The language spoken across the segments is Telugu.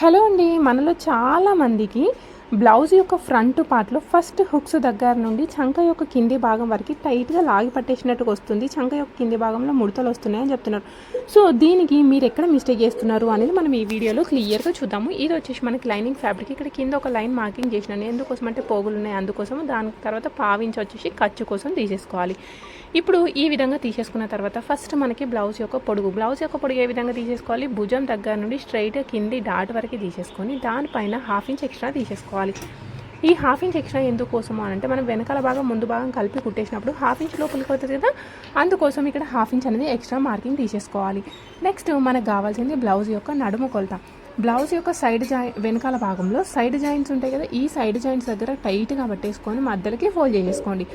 హలో అండి మనలో చాలామందికి బ్లౌజ్ యొక్క ఫ్రంట్ పార్ట్లో ఫస్ట్ హుక్స్ దగ్గర నుండి చంక యొక్క కింది భాగం వరకు టైట్గా లాగి పట్టేసినట్టుగా వస్తుంది. చంక యొక్క కింది భాగంలో ముడతలు వస్తున్నాయని చెప్తున్నారు. సో దీనికి మీరు ఎక్కడ మిస్టేక్ చేస్తున్నారు అనేది మనం ఈ వీడియోలో క్లియర్గా చూద్దాము. ఇది వచ్చేసి మనకి లైనింగ్ ఫ్యాబ్రిక్. ఇక్కడ కింద ఒక లైన్ మార్కింగ్ చేసినాను. ఎందుకోసం అంటే పోగులు ఉన్నాయి. అందుకోసం దాని తర్వాత పావించి వచ్చేసి ఖర్చు కోసం తీసేసుకోవాలి. ఇప్పుడు ఈ విధంగా తీసేసుకున్న తర్వాత ఫస్ట్ మనకి బ్లౌజ్ యొక్క పొడుగు. బ్లౌజ్ యొక్క పొడుగు ఏ విధంగా తీసేసుకోవాలి? భుజం దగ్గర నుండి స్ట్రైట్ కింది డాట్ వరకు తీసేసుకొని దానిపైన హాఫ్ ఇంచ్ ఎక్స్ట్రా తీసేసుకోవాలి. ఈ హాఫ్ ఇంచ్ ఎక్స్ట్రా ఎందుకోసము అని అంటే మనం వెనకాల భాగం ముందు భాగం కలిపి కుట్టేసినప్పుడు హాఫ్ ఇంచ్ లోపలికి అవుతుంది కదా? అందుకోసం ఇక్కడ హాఫ్ ఇంచ్ అనేది ఎక్స్ట్రా మార్కింగ్ తీసేసుకోవాలి. నెక్స్ట్ మనకు కావాల్సింది బ్లౌజ్ యొక్క నడుము కొలత. బ్లౌజ్ యొక్క సైడ్ జాయి వెనకాల భాగంలో సైడ్ జాయింట్స్ ఉంటాయి కదా? ఈ సైడ్ జాయింట్స్ దగ్గర టైట్గా పట్టేసుకొని మధ్యలోకి ఫోల్డ్ చేసేసుకోండి.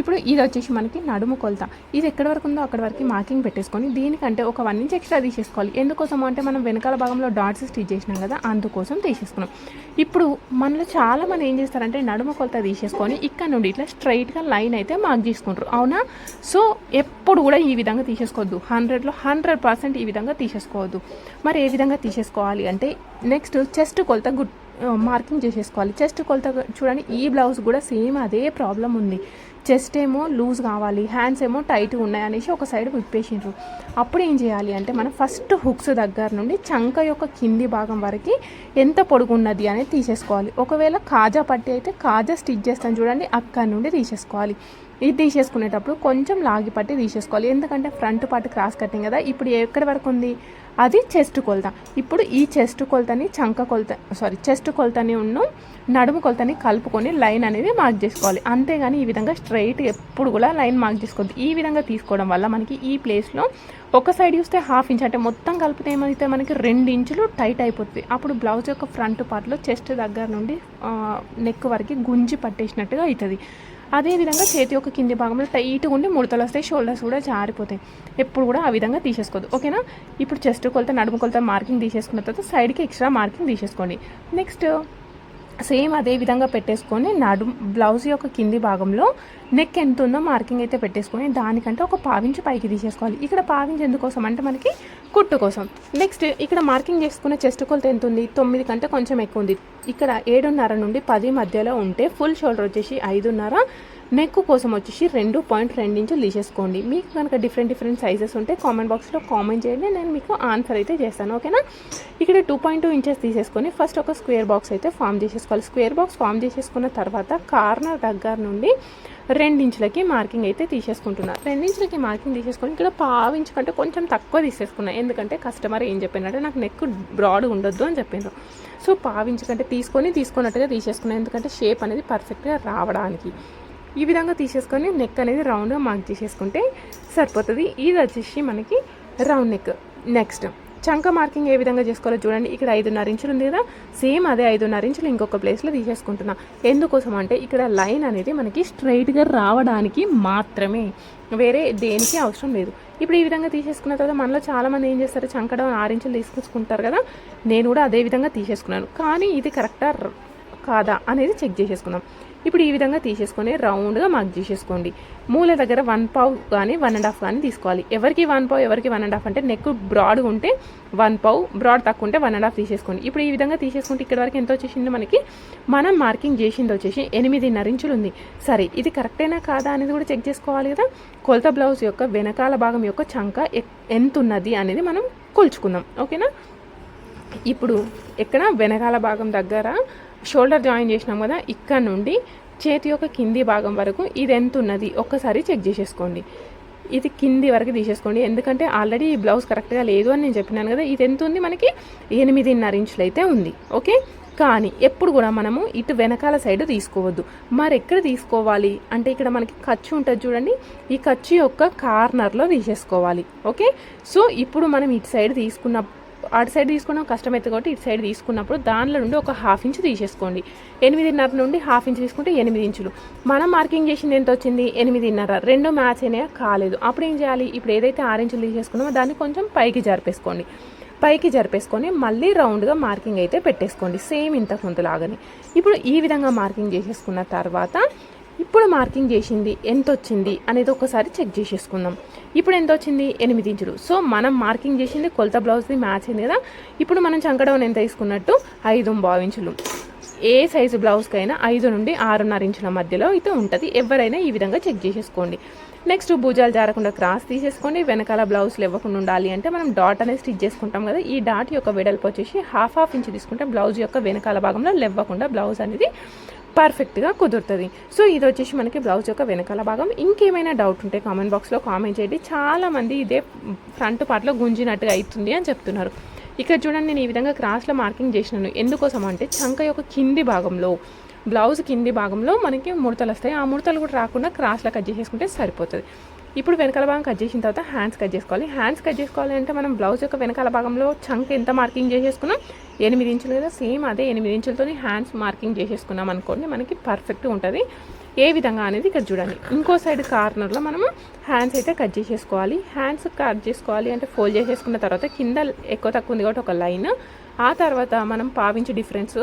ఇప్పుడు ఇది వచ్చేసి మనకి నడుము కొలత. ఇది ఎక్కడి వరకు ఉందో అక్కడ వరకు మార్కింగ్ పెట్టేసుకొని దీనికంటే ఒక వన్ ఇంచ్ ఎక్స్ట్రా తీసేసుకోవాలి. ఎందుకోసం అంటే మనం వెనకాల భాగంలో డాట్స్ స్టిచ్ చేసినాం కదా అందుకోసం తీసేసుకున్నాం. ఇప్పుడు మనలో చాలా మంది ఏం చేస్తారంటే నడుము కొలత తీసేసుకొని ఇక్కడ నుండి ఇట్లా స్ట్రైట్గా లైన్ అయితే మార్క్ చేసుకుంటారు. అవునా? సో ఎప్పుడు కూడా ఈ విధంగా తీసేసుకోవద్దు. హండ్రెడ్లో హండ్రెడ్ పర్సెంట్ ఈ విధంగా తీసేసుకోవద్దు. మరి ఏ విధంగా తీసేసుకోవాలి అంటే నెక్స్ట్ చెస్ట్ కొలత గుడ్ మార్కింగ్ చేసేసుకోవాలి. చెస్ట్ కొలత చూడండి ఈ బ్లౌజ్ కూడా సేమ్ అదే ప్రాబ్లం ఉంది. చెస్ట్ ఏమో లూజ్ కావాలి హ్యాండ్స్ ఏమో టైట్గా ఉన్నాయి అనేసి ఒక సైడ్ విప్పేసిండ్రు. అప్పుడు ఏం చేయాలి అంటే మనం ఫస్ట్ హుక్స్ దగ్గర నుండి చంక యొక్క కింది భాగం వరకు ఎంత పొడుగు ఉన్నది అనేది తీసేసుకోవాలి. ఒకవేళ కాజా పట్టి అయితే కాజా స్టిచ్ చేస్తాను చూడండి అక్కడి నుండి తీసేసుకోవాలి. ఇది తీసేసుకునేటప్పుడు కొంచెం లాగి పట్టి తీసేసుకోవాలి. ఎందుకంటే ఫ్రంట్ పార్ట్ క్రాస్ కట్టింగ్ కదా ఇప్పుడు ఎక్కడి వరకు ఉంది? అది చెస్ట్ కొలత. ఇప్పుడు ఈ చెస్ట్ కొలతని చంక కొలత సారీ చెస్ట్ కొలతని ఉన్న నడుము కొలతని కలుపుకొని లైన్ అనేది మార్క్ చేసుకోవాలి. అంతేగాని ఈ విధంగా స్ట్రైట్ ఎప్పుడు కూడా లైన్ మార్క్ చేసుకోవద్దు. ఈ విధంగా తీసుకోవడం వల్ల మనకి ఈ ప్లేస్లో ఒక సైడ్ చూస్తే హాఫ్ ఇంచ్ అంటే మొత్తం కలిపితే ఏమైతే మనకి రెండు ఇంచులు టైట్ అయిపోతుంది అప్పుడు బ్లౌజ్ యొక్క ఫ్రంట్ పార్ట్లో చెస్ట్ దగ్గర నుండి నెక్ వరకు గుంజి పట్టేసినట్టుగా అవుతుంది. అదేవిధంగా చేతి యొక్క కింది భాగంలో టైట్గా ఉండి ముడతలు వస్తాయి షోల్డర్స్ కూడా జారిపోతాయి. ఎప్పుడు కూడా ఆ విధంగా తీసేసుకోవద్దు. ఓకేనా? ఇప్పుడు చెస్ట్ కొలత నడుము కొలత మార్కింగ్ తీసేసుకున్న తర్వాత సైడ్కి ఎక్స్ట్రా మార్కింగ్ తీసేసుకోండి. నెక్స్ట్ సేమ్ అదే విధంగా పెట్టేసుకొని నడు బ్లౌజ్ యొక్క కింది భాగంలో నెక్ ఎంత ఉందో మార్కింగ్ అయితే పెట్టేసుకొని దానికంటే ఒక పావించి పైకి తీసేసుకోవాలి. ఇక్కడ పావించి ఎందుకోసం? అంటే మనకి కుట్టు కోసం. నెక్స్ట్ ఇక్కడ మార్కింగ్ చేసుకున్న చెస్ట్ కొలత ఎంత ఉంది? తొమ్మిది కంటే కొంచెం ఎక్కువ ఉంది. ఇక్కడ ఏడున్నర నుండి పది మధ్యలో ఉంటే ఫుల్ షోల్డర్ వచ్చేసి ఐదున్నర నెక్ కోసం వచ్చేసి రెండు పాయింట్ రెండు ఇంచులు తీసేసుకోండి. మీకు కనుక డిఫరెంట్ డిఫరెంట్ సైజెస్ ఉంటే కామెంట్ బాక్స్లో కామెంట్ చేయండి. నేను మీకు ఆన్సర్ అయితే చేస్తాను. ఓకేనా ఇక్కడ టూ పాయింట్ టూ ఇంచెస్ తీసేసుకొని ఫస్ట్ ఒక స్క్వేర్ బాక్స్ అయితే ఫామ్ చేసేసుకోవాలి. స్క్వేర్ బాక్స్ ఫామ్ చేసేసుకున్న తర్వాత కార్నర్ దగ్గర నుండి రెండించులకి మార్కింగ్ అయితే తీసేసుకుంటున్నాను రెండించులకి మార్కింగ్ తీసేసుకొని ఇక్కడ పావించు కంటే కొంచెం తక్కువ తీసేసుకున్నా. ఎందుకంటే కస్టమర్ ఏం చెప్పినట్టే నాకు నెక్ బ్రాడ్ ఉండొద్దు అని చెప్పిండ్రు. సో పావించు కంటే తీసుకొని తీసుకున్నట్టుగా తీసేసుకున్నాను ఎందుకంటే షేప్ అనేది పర్ఫెక్ట్గా రావడానికి. ఈ విధంగా తీసేసుకొని నెక్ అనేది రౌండ్గా మార్క్ చేసేసుకుంటే సరిపోతుంది. ఇది వచ్చేసి మనకి రౌండ్ నెక్ నెక్స్ట్ చంక మార్కింగ్ ఏ విధంగా చేసుకోవాలో చూడండి. ఇక్కడ ఐదున్నర ఇంచులు ఉంది కదా. సేమ్ అదే ఐదున్నర ఇంచులు ఇంకొక ప్లేస్లో తీసేసుకుంటున్నా. ఎందుకోసం అంటే ఇక్కడ లైన్ అనేది మనకి స్ట్రైట్గా రావడానికి మాత్రమే. వేరే దేనికి అవసరం లేదు. ఇప్పుడు ఈ విధంగా తీసేసుకున్న తర్వాత మనలో చాలామంది ఏం చేస్తారు? చంకడం ఆరు ఇంచులు తీసుకొచ్చుకుంటారు కదా. నేను కూడా అదే విధంగా తీసేసుకున్నాను. కానీ ఇది కరెక్టా కాదా అనేది చెక్ చేసేసుకుందాం. ఇప్పుడు ఈ విధంగా తీసేసుకొని రౌండ్గా మార్క్ చేసేసుకోండి. మూల దగ్గర వన్ పావు కానీ వన్ అండ్ హాఫ్ కానీ తీసుకోవాలి. ఎవరికి వన్ పావు ఎవరికి వన్ అండ్ హాఫ్ అంటే నెక్ బ్రాడ్ ఉంటే వన్ పావు బ్రాడ్ తక్కువ ఉంటే వన్ అండ్ హాఫ్ తీసేసుకోండి. ఇప్పుడు ఈ విధంగా తీసేసుకుంటే ఇక్కడ వరకు ఎంత వచ్చేసింది మనకి? మనం మార్కింగ్ చేసింది వచ్చేసి ఎనిమిదిన్నర ఇంచులు ఉంది. సరే ఇది కరెక్టేనా కాదా అనేది కూడా చెక్ చేసుకోవాలి కదా? కొలత బ్లౌజ్ యొక్క వెనకాల భాగం యొక్క చంక ఎంత ఉన్నది అనేది మనం కొలుచుకుందాం. ఓకేనా? ఇప్పుడు ఎక్కడ వెనకాల భాగం దగ్గర షోల్డర్ జాయిన్ చేసినాం కదా ఇక్కడ నుండి చేతి యొక్క కింది భాగం వరకు ఇది ఎంత ఉన్నది ఒక్కసారి చెక్ చేసేసుకోండి. ఇది కింది వరకు తీసేసుకోండి. ఎందుకంటే ఆల్రెడీ ఈ బ్లౌజ్ కరెక్ట్గా లేదు అని నేను చెప్పినాను కదా ఇది ఎంత ఉంది? మనకి ఎనిమిదిన్నర ఇంచులు అయితే ఉంది. ఓకే? కానీ ఎప్పుడు కూడా మనము ఇటు వెనకాల సైడ్ తీసుకోవద్దు. మరి ఎక్కడ తీసుకోవాలి? అంటే ఇక్కడ మనకి ఖర్చు ఉంటుంది చూడండి. ఈ ఖర్చు యొక్క కార్నర్లో తీసేసుకోవాలి. ఓకే? సో ఇప్పుడు మనం ఇటు సైడ్ తీసుకున్న అటు సైడ్ తీసుకున్నాం అవుతుంది కాబట్టి ఇటు సైడ్ తీసుకున్నప్పుడు దానిలో నుండి ఒక హాఫ్ ఇంచ్ తీసేసుకోండి. ఎనిమిదిన్నర నుండి హాఫ్ ఇంచ్ తీసుకుంటే ఎనిమిది ఇంచులు. మనం మార్కింగ్ చేసింది ఎంత వచ్చింది? ఎనిమిదిన్నర. రెండు మ్యాచ్ అయినా కాలేదు. అప్పుడు ఏం చేయాలి? ఇప్పుడు ఏదైతే ఆరు ఇంచులు తీసేసుకున్నామో దాన్ని కొంచెం పైకి జరిపేసుకోండి. పైకి జరిపేసుకొని మళ్ళీ రౌండ్గా మార్కింగ్ అయితే పెట్టేసుకోండి సేమ్ ఇంతకు ముందు లాగానే. ఇప్పుడు ఈ విధంగా మార్కింగ్ చేసేసుకున్న తర్వాత ఇప్పుడు మార్కింగ్ చేసింది ఎంత వచ్చింది అనేది ఒకసారి చెక్ చేసేసుకుందాం. ఇప్పుడు ఎంత వచ్చింది ఎనిమిది ఇంచులు. సో మనం మార్కింగ్ చేసింది కొలత బ్లౌజ్ది మ్యాచ్ అయింది కదా? ఇప్పుడు మనం చంకడౌన్ ఎంత తీసుకున్నట్టు? ఐదు బావు ఇంచులు. ఏ సైజు బ్లౌజ్కైనా ఐదు నుండి ఆరున్నర ఇంచుల మధ్యలో అయితే ఉంటుంది. ఎవరైనా ఈ విధంగా చెక్ చేసేసుకోండి. నెక్స్ట్ భుజాలు జారకుండా క్రాస్ తీసేసుకోండి. వెనకాల బ్లౌజ్లు ఇవ్వకుండా ఉండాలి అంటే మనం డాట్ అనేది స్టిచ్ చేసుకుంటాం కదా? ఈ డాట్ యొక్క వెడల్పు వచ్చేసి హాఫ్ హాఫ్ ఇంచ్ తీసుకుంటే బ్లౌజ్ యొక్క వెనకాల భాగంలో లెవ్వకుండా బ్లౌజ్ అనేది పర్ఫెక్ట్గా కుదురుతుంది. సో ఇది వచ్చేసి మనకి బ్లౌజ్ యొక్క వెనకాల భాగం. ఇంకేమైనా డౌట్ ఉంటే కామెంట్ బాక్స్లో కామెంట్ చేయండి. చాలామంది ఇదే ఫ్రంట్ పార్ట్లో గుంజినట్టుగా అవుతుంది అని చెప్తున్నారు. ఇక్కడ చూడండి నేను ఈ విధంగా క్రాస్లో మార్కింగ్ చేసినాను. ఎందుకోసం అంటే చంక యొక్క కింది భాగంలో బ్లౌజ్ కింది భాగంలో మనకి ముడతలు వస్తాయి. ఆ ముడతలు కూడా రాకుండా క్రాస్లో కట్ చేసేసుకుంటే సరిపోతుంది. ఇప్పుడు వెనకాల భాగం కట్ చేసిన తర్వాత హ్యాండ్స్ కట్ చేసుకోవాలి. హ్యాండ్స్ కట్ చేసుకోవాలి అంటే మనం బ్లౌజ్ యొక్క వెనకాల భాగంలో చంక్ ఎంత మార్కింగ్ చేసేసుకున్నాం? ఎనిమిది ఇంచులు కదా సేమ్ అదే ఎనిమిది ఇంచులతో హ్యాండ్స్ మార్కింగ్ చేసేసుకున్నాం అనుకోండి మనకి పర్ఫెక్ట్ ఉంటుంది. ఏ విధంగా అనేది ఇక్కడ చూడండి. ఇంకో సైడ్ కార్నర్లో మనము హ్యాండ్స్ అయితే కట్ చేసేసుకోవాలి. హ్యాండ్స్ కట్ చేసుకోవాలి అంటే ఫోల్డ్ చేసేసుకున్న తర్వాత కింద ఎక్కువ తక్కువ ఉంది కాబట్టి ఒక లైన్ ఆ తర్వాత మనం పావించే డిఫరెన్స్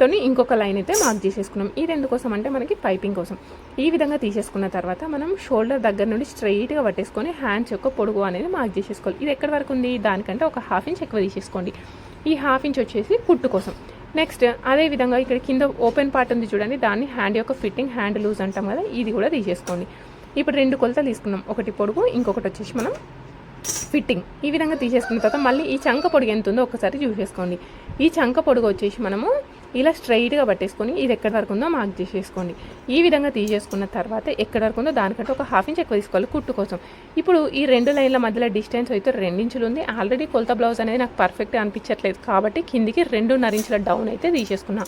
తోని ఇంకొక లైన్ అయితే మార్క్ చేసేసుకున్నాం. ఇది ఎందుకోసం అంటే మనకి పైపింగ్ కోసం. ఈ విధంగా తీసేసుకున్న తర్వాత మనం షోల్డర్ దగ్గర నుండి స్ట్రైట్గా పట్టేసుకొని హ్యాండ్స్ యొక్క పొడుగు అనేది మార్క్ చేసేసుకోవాలి. ఇది ఎక్కడి వరకు ఉంది? దానికంటే ఒక హాఫ్ ఇంచ్ ఎక్కువ తీసేసుకోండి. ఈ హాఫ్ ఇంచ్ వచ్చేసి కుట్టు కోసం. నెక్స్ట్ అదే విధంగా ఇక్కడ కింద ఓపెన్ పార్ట్ ఉంది చూడండి. దాన్ని హ్యాండ్ యొక్క ఫిట్టింగ్ హ్యాండ్ లూజ్ అంటాం కదా ఇది కూడా తీసేసుకోండి. ఇప్పుడు రెండు కొలతలు తీసుకున్నాం. ఒకటి పొడుగు ఇంకొకటి వచ్చేసి మనం ఫిట్టింగ్ ఈ విధంగా తీసేసుకున్న తర్వాత మళ్ళీ ఈ చంక పొడుగు ఎంత ఉందో ఒకసారి చూసేసుకోండి. ఈ చంక పొడుగు వచ్చేసి మనము ఇలా స్ట్రైట్గా పట్టేసుకొని ఇది ఎక్కడి వరకు ఉందో మార్క్ చేసేసుకోండి. ఈ విధంగా తీసేసుకున్న తర్వాత ఎక్కడి వరకు ఉందో దానికంటే ఒక హాఫ్ ఇంచ్ ఎక్కువ తీసుకోవాలి కుట్టు కోసం. ఇప్పుడు ఈ రెండు లైన్ల మధ్యలో డిస్టెన్స్ అయితే రెండించులు ఉంది. ఆల్రెడీ కొలత బ్లౌజ్ అనేది నాకు పర్ఫెక్ట్ అనిపించట్లేదు కాబట్టి కిందికి రెండున్నర ఇంచుల డౌన్ అయితే తీసేసుకున్నా.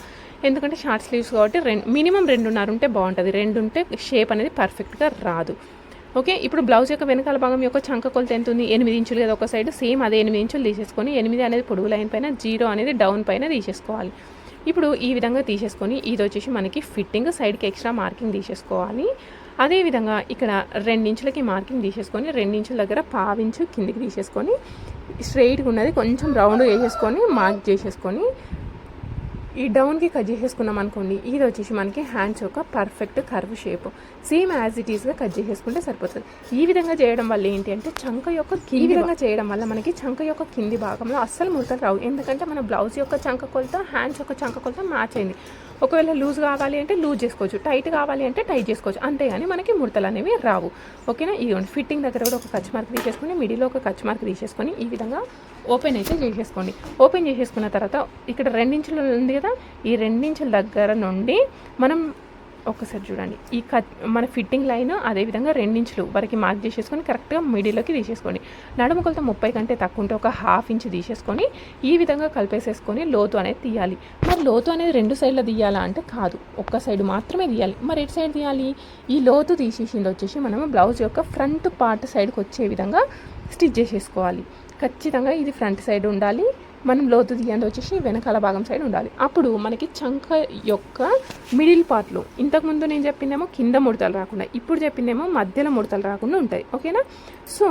ఎందుకంటే షార్ట్ స్లీవ్స్ కాబట్టి రెండు మినిమం రెండున్నర ఉంటే బాగుంటుంది. రెండు ఉంటే షేప్ అనేది పర్ఫెక్ట్గా రాదు. ఓకే? ఇప్పుడు బ్లౌజ్ యొక్క వెనకాల భాగం యొక్క చంక కొలత ఎంత ఉంది? ఎనిమిది ఇంచులు కదా ఒక సైడ్. సేమ్ అదే ఎనిమిది ఇంచులు తీసేసుకొని ఎనిమిది అనేది పొడుగు లైన్ పైన జీరో అనేది డౌన్ పైన తీసేసుకోవాలి. ఇప్పుడు ఈ విధంగా తీసేసుకొని ఇది వచ్చేసి మనకి ఫిట్టింగ్ సైడ్కి ఎక్స్ట్రా మార్కింగ్ తీసేసుకోవాలి. అదేవిధంగా ఇక్కడ రెండించులకి మార్కింగ్ తీసేసుకొని రెండించుల దగ్గర పావించు కిందికి తీసేసుకొని స్ట్రైట్గా ఉన్నది కొంచెం రౌండ్ వేసేసుకొని మార్క్ చేసేసుకొని ఈ డౌన్కి కట్ చేసేసుకున్నాం అనుకోండి ఇది వచ్చేసి మనకి హ్యాండ్స్ యొక్క perfect curve shape same as it ఈస్గా కట్ చేసేసుకుంటే సరిపోతుంది. ఈ విధంగా చేయడం వల్ల ఏంటి అంటే చంక యొక్క ఈ విధంగా చేయడం వల్ల మనకి చంక యొక్క కింది భాగంలో అస్సలు ముడతలు రావు. ఎందుకంటే మన బ్లౌజ్ యొక్క చంక కొలత హ్యాండ్స్ యొక్క చంక కొలత మ్యాచ్ అయింది. ఒకవేళ లూజ్ కావాలి అంటే లూజ్ చేసుకోవచ్చు. టైట్ కావాలి అంటే టైట్ చేసుకోవచ్చు. అంతేగాని మనకి ముడతలు అనేవి రావు. ఓకేనా ఇదిగోండి ఫిట్టింగ్ దగ్గర కూడా ఒక కచ్ మార్క్ తీసేసుకొని మిడిలో ఒక కచ్ మార్క్ తీసేసుకొని ఈ విధంగా ఓపెన్ అయితే చేసేసుకోండి. ఓపెన్ చేసేసుకున్న తర్వాత ఇక్కడ రెండించులు ఉంది కదా ఈ రెండించుల దగ్గర నుండి మనం ఒకసారి చూడండి. ఈ కట్ మన ఫిట్టింగ్ లైన్ అదేవిధంగా రెండించులు వరకు మార్క్ చేసేసుకొని కరెక్ట్గా మిడిల్లోకి తీసేసుకోండి. నడుము కొలత ముప్పై కంటే తక్కువ ఉంటే ఒక హాఫ్ ఇంచ్ తీసేసుకొని ఈ విధంగా కలిపేసేసుకొని లోతు అనేది తీయాలి. మరి లోతు అనేది రెండు సైడ్లో తీయాలా అంటే కాదు. ఒక్క సైడ్ మాత్రమే తీయాలి. మరి ఎటు సైడ్ తీయాలి? ఈ లోతు తీసేసింది వచ్చేసి మనం బ్లౌజ్ యొక్క ఫ్రంట్ పార్ట్ సైడ్కి వచ్చే విధంగా స్టిచ్ చేసేసుకోవాలి. ఖచ్చితంగా ఇది ఫ్రంట్ సైడ్ ఉండాలి. మనం లోతు తీయండి వచ్చేసి వెనకాల భాగం సైడ్ ఉండాలి. అప్పుడు మనకి చంక యొక్క మిడిల్ పార్ట్లో ఇంతకుముందు నేను చెప్పిందేమో కింద ముడతలు రాకుండా ఇప్పుడు చెప్పిందేమో మధ్యలో ముడతలు రాకుండా ఉంటాయి. ఓకేనా? సో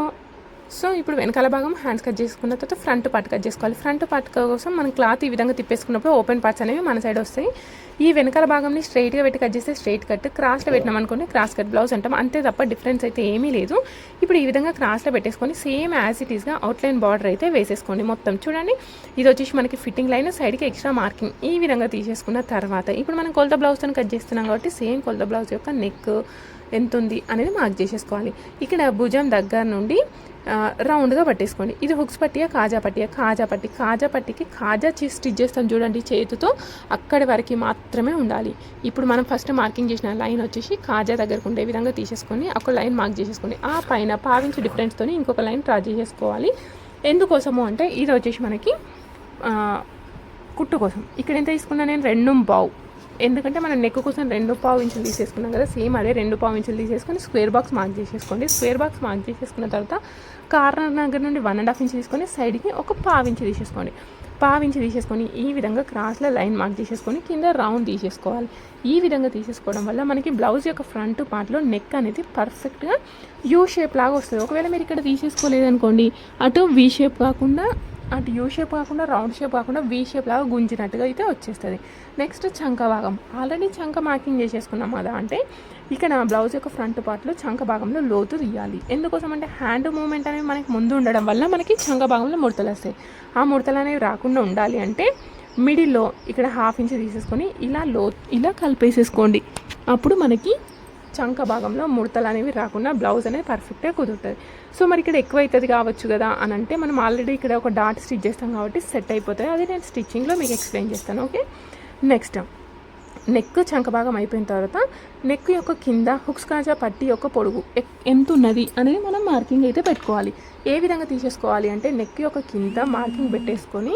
సో ఇప్పుడు వెనకాల భాగం హ్యాండ్స్ కట్ చేసుకున్న తర్వాత ఫ్రంట్ పార్ట్ కట్ చేసుకోవాలి. ఫ్రంట్ పార్ట్ కోసం మనం క్లాత్ ఈ విధంగా తిప్పేసుకున్నప్పుడు ఓపెన్ పార్ట్స్ అనేవి మన సైడ్ వస్తాయి. ఈ వెనకాల భాగంని స్ట్రైట్గా పెట్టి కట్ చేస్తే స్ట్రైట్ కట్. క్రాస్లో పెట్టినాం అనుకోండి క్రాస్ కట్ బ్లౌజ్ అంటాం. అంతే తప్ప డిఫరెన్స్ అయితే ఏమీ లేదు. ఇప్పుడు ఈ విధంగా క్రాస్లో పెట్టేసుకొని సేమ్ యాజ్ ఇట్ ఈస్గా అవుట్లైన్ బార్డర్ అయితే వేసేసుకోండి మొత్తం. చూడండి ఇది వచ్చేసి మనకి ఫిట్టింగ్ లైన్ సైడ్కి ఎక్స్ట్రా మార్కింగ్ ఈ విధంగా తీసేసుకున్న తర్వాత. ఇప్పుడు మనం కొలత బ్లౌజ్తో కట్ చేస్తున్నాం కాబట్టి సేమ్ కొలత బ్లౌజ్ యొక్క నెక్ ఎంత ఉంది అనేది మార్క్ చేసేసుకోవాలి. ఇక్కడ భుజం దగ్గర నుండి రౌండ్గా పట్టేసుకోండి. ఇది హుక్స్ పట్టియా కాజా పట్టియా? కాజా పట్టి కాజా పట్టికి కాజా చే- స్టిచ్ చేస్తాం చూడండి చేతితో అక్కడి వరకు మాత్రమే ఉండాలి. ఇప్పుడు మనం ఫస్ట్ మార్కింగ్ చేసిన లైన్ వచ్చేసి కాజా దగ్గరకు ఉండే విధంగా తీసేసుకొని ఒక లైన్ మార్క్ చేసేసుకోండి. ఆ పైన పావించి డిఫరెన్స్తో ఇంకొక లైన్ డ్రా చేసేసుకోవాలి. ఎందుకోసము అంటే ఇది వచ్చేసి మనకి కుట్టు కోసం. ఇక్కడ ఎంత తీసుకున్నా నేను రెండు బావు. ఎందుకంటే మనం నెక్ కోసం రెండు పావు ఇంచులు తీసేసుకున్నాం కదా సేమ్ అదే రెండు పావు ఇంచులు తీసేసుకొని స్క్వేర్ బాక్స్ మార్క్ చేసేసుకోండి. స్క్వేర్ బాక్స్ మార్క్ చేసేసుకున్న తర్వాత కార్నర్ దగ్గర నుండి వన్ అండ్ హాఫ్ ఇంచ్ తీసుకొని సైడ్కి ఒక పావు ఇంచు తీసేసుకోండి. పావు ఇంచు తీసేసుకొని ఈ విధంగా క్రాస్లో లైన్ మార్క్ చేసేసుకొని కింద రౌండ్ తీసేసుకోవాలి. ఈ విధంగా తీసేసుకోవడం వల్ల మనకి బ్లౌజ్ యొక్క ఫ్రంట్ పార్ట్లో నెక్ అనేది పర్ఫెక్ట్గా యూ షేప్ లాగా వస్తుంది. ఒకవేళ మీరు ఇక్కడ తీసేసుకోలేదనుకోండి అటు వీ షేప్ కాకుండా అటు యూ షేప్ కాకుండా రౌండ్ షేప్ కాకుండా వీ షేప్ లాగా గుంజినట్టుగా అయితే వచ్చేస్తుంది. నెక్స్ట్ చంక భాగం. ఆల్రెడీ చంక మార్కింగ్ చేసేసుకున్నాం కదా అంటే ఇక్కడ బ్లౌజ్ యొక్క ఫ్రంట్ పార్ట్లో చంక భాగంలో లోతు తీయాలి ఎందుకోసం అంటే హ్యాండ్ మూమెంట్ అనేవి మనకి ముందు ఉండడం వల్ల మనకి చంక భాగంలో ముడతలు వస్తాయి. ఆ ముడతలు అనేవి రాకుండా ఉండాలి అంటే మిడిల్లో ఇక్కడ హాఫ్ ఇంచ్ తీసేసుకొని ఇలా లో ఇలా కలిపేసేసుకోండి. అప్పుడు మనకి చంక భాగంలో ముడతలు అనేవి రాకుండా బ్లౌజ్ అనేది పర్ఫెక్ట్గా కుదురుతుంది. సో మరి ఇక్కడ ఎక్కువ అవుతుంది కావచ్చు కదా అని అంటే మనం ఆల్రెడీ ఇక్కడ ఒక డాట్ స్టిచ్ చేస్తాం కాబట్టి సెట్ అయిపోతుంది అది నేను స్టిచ్చింగ్లో మీకు ఎక్స్ప్లెయిన్ చేస్తాను ఓకే నెక్స్ట్ నెక్ చంక భాగం అయిపోయిన తర్వాత నెక్ యొక్క కింద హుక్స్ కాజా పట్టి యొక్క పొడుగు ఎంత ఉన్నది అనేది మనం మార్కింగ్ అయితే పెట్టుకోవాలి. ఏ విధంగా తీసేసుకోవాలి అంటే నెక్ యొక్క కింద మార్కింగ్ పెట్టేసుకొని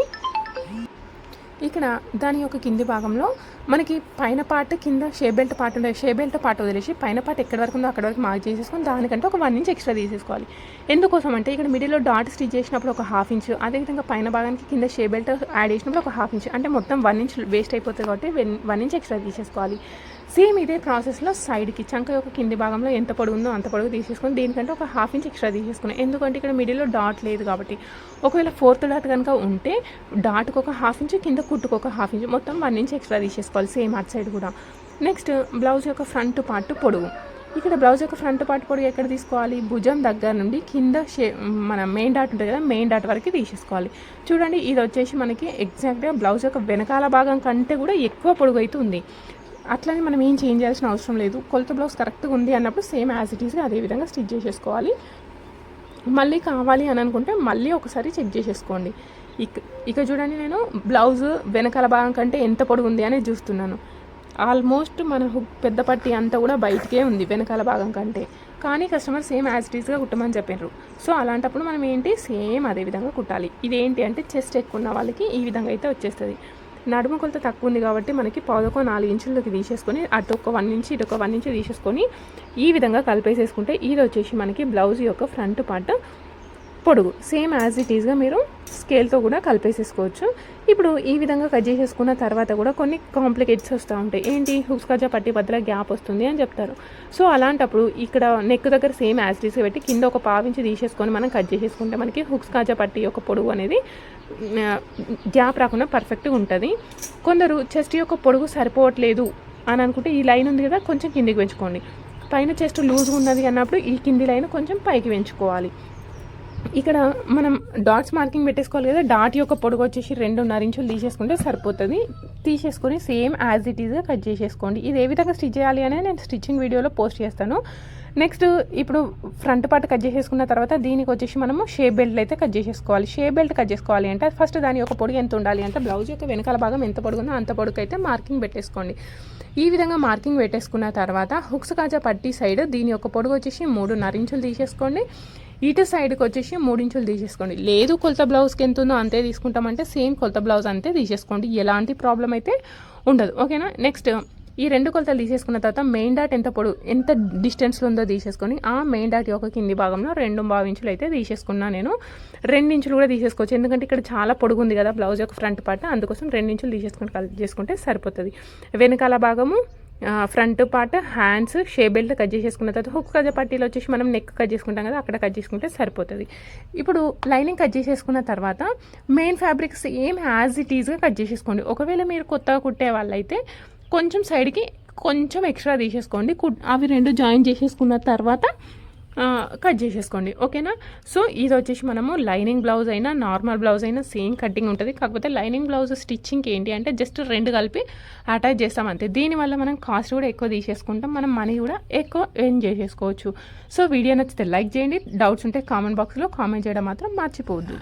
ఇక్కడ దాని యొక్క కింది భాగంలో మనకి పైన పార్ట్ కింద షేప్ బెల్ట్ పార్ట్ ఉండే షేప్ బెల్ట్ పార్ట్ వదిలేసి పైన పార్ట్ ఎక్కడ వరకు ఉందో అక్కడ వరకు మార్క్ చేసేసుకొని దానికంటే ఒక వన్ ఇంచ్ ఎక్స్ట్రా తీసేసుకోవాలి. ఎందుకోసం అంటే ఇక్కడ మిడిల్లో డాట్ స్టిచ్ చేసినప్పుడు ఒక హాఫ్ ఇంచ్ అదేవిధంగా పైన భాగానికి కింద షేప్ బెల్ట్ యాడ్ చేసినప్పుడు ఒక హాఫ్ ఇంచ్ అంటే మొత్తం వన్ ఇంచ్ వేస్ట్ అయిపోతుంది కాబట్టి వన్ ఇంచ్ ఎక్స్ట్రా తీసేసుకోవాలి. సేమ్ ఇదే ప్రాసెస్లో సైడ్కి చంక యొక్క కింది భాగంలో ఎంత పొడుగు ఉందో అంత పొడుగు తీసేసుకుని దీనికంటే ఒక హాఫ్ ఇంచ్ ఎక్స్ట్రా తీసేసుకున్నాను ఎందుకంటే ఇక్కడ మిడిల్లో డాట్ లేదు కాబట్టి. ఒకవేళ ఫోర్త్ డాట్ కనుక ఉంటే డాట్కి ఒక హాఫ్ ఇంచ్ కింద కుట్టుకు ఒక హాఫ్ ఇంచ్ మొత్తం వన్ ఇంచ్ ఎక్స్ట్రా తీసేసుకోవాలి సేమ్ అటు సైడ్ కూడా. నెక్స్ట్ బ్లౌజ్ యొక్క ఫ్రంట్ పార్ట్ పొడుగు. ఇక్కడ బ్లౌజ్ యొక్క ఫ్రంట్ పార్ట్ పొడుగు ఎక్కడ తీసుకోవాలి? భుజం దగ్గర నుండి కింద షే మన మెయిన్ డాట్ ఉంటుంది కదా మెయిన్ డాట్ వరకు తీసేసుకోవాలి. చూడండి ఇది వచ్చేసి మనకి ఎగ్జాక్ట్గా బ్లౌజ్ యొక్క వెనకాల భాగం కంటే కూడా ఎక్కువ పొడుగు అయితే ఉంది అట్లానే మనం ఏం చేంజ్ చేయాల్సిన అవసరం లేదు. కొలత బ్లౌజ్ కరెక్ట్గా ఉంది అన్నప్పుడు సేమ్ యాజ్ ఇట్ ఈస్గా అదే విధంగా స్టిచ్ చేసేసుకోవాలి. మళ్ళీ కావాలి అని అనుకుంటే మళ్ళీ ఒకసారి చెక్ చేసేసుకోండి. ఇక ఇక చూడండి నేను బ్లౌజ్ వెనకాల భాగం కంటే ఎంత పొడుగు ఉంది అనేది చూస్తున్నాను. ఆల్మోస్ట్ మన హుక్ పెద్ద పట్టి అంతా కూడా బయటికే ఉంది వెనకాల భాగం కంటే. కానీ కస్టమర్ సేమ్ యాజ్ ఇట్ ఈస్గా కుట్టమని చెప్పారు సో అలాంటప్పుడు మనం ఏంటి? సేమ్ అదే విధంగా కుట్టాలి. ఇదేంటి అంటే చెస్ట్ ఎక్కువ ఉన్న వాళ్ళకి ఈ విధంగా అయితే వచ్చేస్తుంది. నడుము కొలత తక్కువ ఉంది కాబట్టి మనకి పదొక నాలుగు ఇంచులకి తీసేసుకొని అటు ఒక వన్ ఇంచు ఇటు ఒక వన్ ఇంచు తీసేసుకొని ఈ విధంగా కలిపేసేసుకుంటే ఇది వచ్చేసి మనకి బ్లౌజ్ యొక్క ఫ్రంట్ పార్ట్ పొడుగు సేమ్ యాజ్ ఇట్ ఈస్గా మీరు స్కేల్తో కూడా కలిపేసేసుకోవచ్చు. ఇప్పుడు ఈ విధంగా కట్ చేసేసుకున్న తర్వాత కూడా కొన్ని కాంప్లికేట్స్ వస్తూ ఉంటాయి. ఏంటి? హుక్స్ కజ్జా పట్టి బద్దల గ్యాప్ వస్తుంది అని చెప్తారు. సో అలాంటప్పుడు ఇక్కడ నెక్ దగ్గర సేమ్ యాజ్ ఇట్ పెట్టి కింద ఒక పావించి తీసేసుకొని మనం కట్ చేసేసుకుంటే మనకి హుక్స్ కాజా పట్టి యొక్క పొడుగు అనేది గ్యాప్ రాకుండా పర్ఫెక్ట్గా ఉంటుంది. కొందరు చెస్ట్ యొక్క పొడుగు సరిపోవట్లేదు అని అనుకుంటే ఈ లైన్ ఉంది కదా కొంచెం కిందికి పెంచుకోండి. పైన చెస్ట్ లూజ్గా ఉన్నది అన్నప్పుడు ఈ కింది లైన్ కొంచెం పైకి పెంచుకోవాలి. ఇక్కడ మనం డాట్స్ మార్కింగ్ పెట్టేసుకోవాలి కదా డాట్ యొక్క పొడుగు వచ్చేసి రెండున్నర ఇంచులు తీసేసుకుంటే సరిపోతుంది. తీసేసుకొని సేమ్ యాజ్ ఇట్ ఈజ్గా కట్ చేసేసుకోండి. ఇది ఏ విధంగా స్టిచ్ చేయాలి అనేది నేను స్టిచ్చింగ్ వీడియోలో పోస్ట్ చేస్తాను. నెక్స్ట్ ఇప్పుడు ఫ్రంట్ పార్ట్ కట్ చేసేసుకున్న తర్వాత దీనికి వచ్చేసి మనము షేప్ బెల్ట్ అయితే కట్ చేసేసుకోవాలి. షేప్ బెల్ట్ కట్ చేసుకోవాలి అంటే ఫస్ట్ దాని యొక్క పొడుగు ఎంత ఉండాలి అంటే బ్లౌజ్ యొక్క వెనకాల భాగం ఎంత పొడుగుందో అంత పొడుగు అయితే మార్కింగ్ పెట్టేసుకోండి. ఈ విధంగా మార్కింగ్ పెట్టేసుకున్న తర్వాత హుక్స్ కాజా పట్టి సైడ్ దీని యొక్క పొడుగు వచ్చేసి మూడున్నర ఇంచులు తీసేసుకోండి. ఇటు సైడ్కి వచ్చేసి మూడించులు తీసేసుకోండి. లేదు కొలత బ్లౌజ్కి ఎంత ఉందో అంతే తీసుకుంటామంటే సేమ్ కొలత బ్లౌజ్ అంతే తీసేసుకోండి. ఎలాంటి ప్రాబ్లం అయితే ఉండదు. ఓకేనా నెక్స్ట్ ఈ రెండు కొలతలు తీసేసుకున్న తర్వాత మెయిన్ డాట్ ఎంత పొడు ఎంత డిస్టెన్స్లో ఉందో తీసేసుకొని ఆ మెయిన్ డాట్ యొక్క కింది భాగంలో రెండు బావి ఇంచులు అయితే తీసేసుకున్నా నేను. రెండు ఇంచులు కూడా తీసేసుకోవచ్చు. ఎందుకంటే ఇక్కడ చాలా పొడుగు ఉంది కదా బ్లౌజ్ యొక్క ఫ్రంట్ పార్ట్ అందుకోసం రెండు ఇంచులు తీసేసుకొని చేసుకుంటే సరిపోతుంది. వెనకాల భాగము front part hands shape belt cut చేసేసుకున్న తర్వాత హుక్ కజ పట్టీలో వచ్చేసి మనం నెక్ కట్ చేసుకుంటాం కదా అక్కడ కట్ చేసుకుంటే సరిపోతుంది. ఇప్పుడు లైనింగ్ కట్ చేసేసుకున్న తర్వాత మెయిన్ ఫ్యాబ్రిక్స్ ఏం యాజ్ ఇట్ ఈజ్గా కట్ చేసేసుకోండి. ఒకవేళ మీరు కొత్తగా కుట్టే వాళ్ళైతే కొంచెం సైడ్కి కొంచెం ఎక్స్ట్రా తీసేసుకోండి. అవి రెండు జాయిన్ చేసేసుకున్న తర్వాత కట్ చేసేసుకోండి ఓకేనా? సో ఇది వచ్చేసి మనము లైనింగ్ బ్లౌజ్ అయినా నార్మల్ బ్లౌజ్ అయినా సేమ్ కటింగ్ ఉంటుంది. కాకపోతే లైనింగ్ బ్లౌజ్ స్టిచ్చింగ్కి ఏంటి అంటే జస్ట్ రెండు కలిపి అటాచ్ చేస్తాం అంతే. దీనివల్ల మనం కాస్ట్ కూడా ఎక్కువ తీసేసుకుంటాం. మనం మనీ కూడా ఎక్కువ ఎర్న్ చేసేసుకోవచ్చు. సో వీడియో నచ్చితే లైక్ చేయండి. డౌట్స్ ఉంటే కామెంట్ బాక్స్లో కామెంట్ చేయడం మాత్రం మర్చిపోవద్దు.